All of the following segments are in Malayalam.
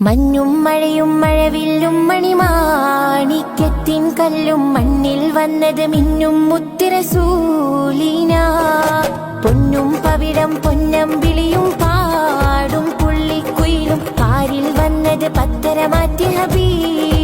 മഞ്ഞും മഴയും മഴവില്ലും മണിമാണിക്യത്തിൻ കല്ലും മണ്ണിൽ വന്നത് മിന്നും മുത്തിരസൂലിന പൊന്നും പവിഴം പൊന്നം വിളിയും പാടും പുള്ളിക്കുയിലും കാരിൽ വന്നത് പത്തര മാറ്റി ഹബീബിന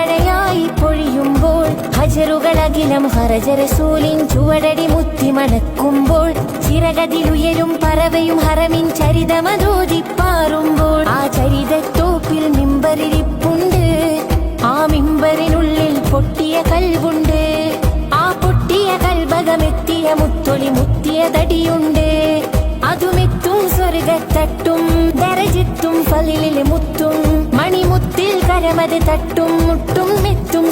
ഹജറുകളകിലം ഹരജരസൂലിൻ ചുവടടി മുത്തി മണക്കുമ്പോൾ ചിറകതിലുയരും പറവയും ഹറമിൻ ചരിതമതോദിപ്പാറുമ്പോൾ ആ ചരിതത്തോപ്പിൽ മിമ്പറിരിപ്പുണ്ട് ആ മിമ്പറിനുള്ളിൽ പൊട്ടിയ കൽവുണ്ട്. ആ പൊട്ടിയ കൽഭകമെത്തിയ മുത്തൊളി മുത്തിയ തടിയുണ്ട്. അതുമെത്തും സ്വർഗത്തട്ടും ദരജിത്തും ഫലിലെ മുത്തും മണിമുത്തിൽ കരമത് തട്ടും മുട്ടും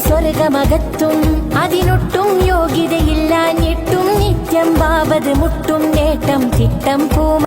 സ്വർഗമകത്തും അതിനൊട്ടും യോഗ്യതയില്ലാഞ്ഞിട്ടും നിത്യം ബാബത് മുട്ടും നേട്ടം തിട്ടം പൂമ